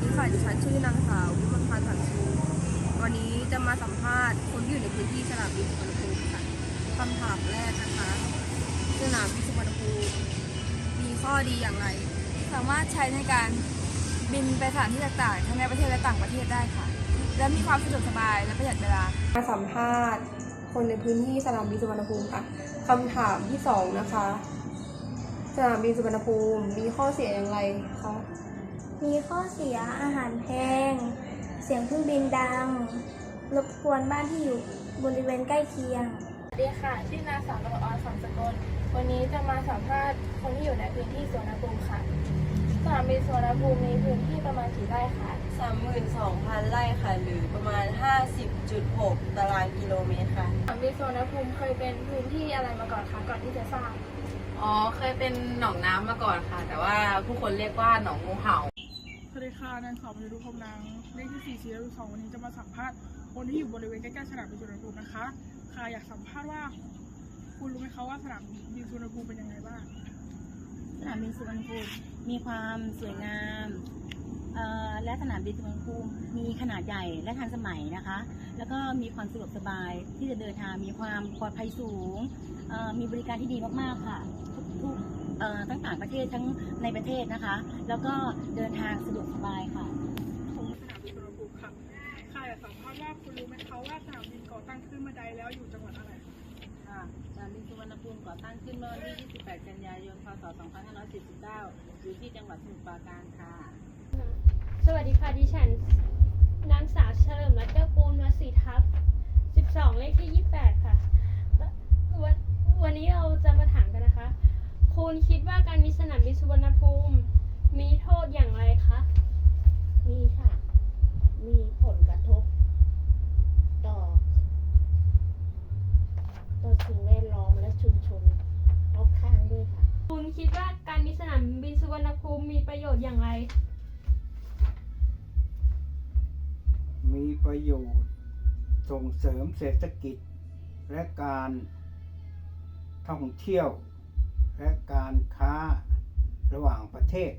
ดีค่ะดิฉันชื่อนางสาววิมลพันธ์สังชูวันนี้จะมาสัมภาษณ์คนที่อยู่ในพื้นที่สนามบินสุวรรณภูมิค่ะคำถามแรกนะคะสนามบินสุวรรณภูมิมีข้อดีอย่างไร สามารถใช้ในการบินไปสถานที่ต่างๆทั้งในประเทศและต่างประเทศได้ค่ะ และมีความสะดวกสบายและประหยัดเวลามาสัมภาษณ์คนในพื้นที่สนามบินสุวรรณภูมิค่ะคำถามที่สองนะคะ สนามบินสุวรรณภูมิมีข้อเสียอย่างไรคะ มีข้อเสียอาหารแพง เสียงเครื่องบินดัง รบกวนบ้านที่อยู่บริเวณใกล้เคียงสวัสดีค่ะ ชื่อนางสาวกรออนสังสกลวันนี้จะมาสัมภาษณ์คนที่อยู่ในพื้นที่สวนภูมิค่ะสนามบินสวนภูมิมีพื้นที่ประมาณกี่ไร่คะ32,000 ไร่ค่ะ หรือประมาณ 50.6 ตารางกิโลเมตรค่ะสนามบินสวนภูมิเคยเป็นพื้นที่อะไรมาก่อนคะ ก่อนที่จะสร้าง อ๋อ เคยเป็นหนองน้ำมาก่อนค่ะ แต่ว่าผู้คนเรียกว่าหนองงูเห่า สวัสดีค่ะนางสาวมณีรุพรมนางเลขที่4 4และ2วันนี้จะมาสัมภาษณ์คนที่อยู่บริเวณใกล้ๆสนามบินสุวรรณภูมินะคะ ค่ะอยากสัมภาษณ์ว่า คุณรู้ไหมคะว่าสนามบินสุวรรณภูมิเป็นยังไงบ้าง สนามบินสุวรรณภูมิมีความสวยงามและสนามบินสุวรรณภูมิมีขนาดใหญ่และทันสมัยนะคะ แล้วก็มีความสะดวกสบายที่จะเดินทางมีความปลอดภัยสูง มีบริการที่ดีมากๆค่ะทุกทุก ทั้งต่างประเทศทั้งในประเทศนะคะ แล้วก็เดินทางสะดวกสบายค่ะของสนามบินสุวรรณภูมิค่ะค่ะอยากสัมภาษณ์ว่าคุณรู้ไหมคะว่าสนามบินก่อตั้งขึ้นเมื่อใดแล้วอยู่จังหวัดอะไรค่ะสนามบินสุวรรณภูมิก่อตั้งขึ้นเมื่อวันที่ 28 กันยายน พศ 2549 อยู่ที่จังหวัดสมุทรปราการค่ะ สวัสดีค่ะดิฉันนางสาวเฉลิมรัตน์แก้วปูนมาสี่ทับ 12 เลขที่ 28 ค่ะวันวันนี้เราจะมาถามกันนะคะ คุณคิดว่าการมีสนามบินสุวรรณภูมิ มีโทษอย่างไรคะ มีค่ะ มีผลกระทบ ต่อ ต่อสิ่งแวดล้อมและชุมชนรอบข้างด้วยค่ะ คุณคิดว่าการมีสนามบินสุวรรณภูมิมีประโยชน์อย่างไร มีประโยชน์ ส่งเสริมเศรษฐกิจ และการท่องเที่ยว และการค้าระหว่างประเทศ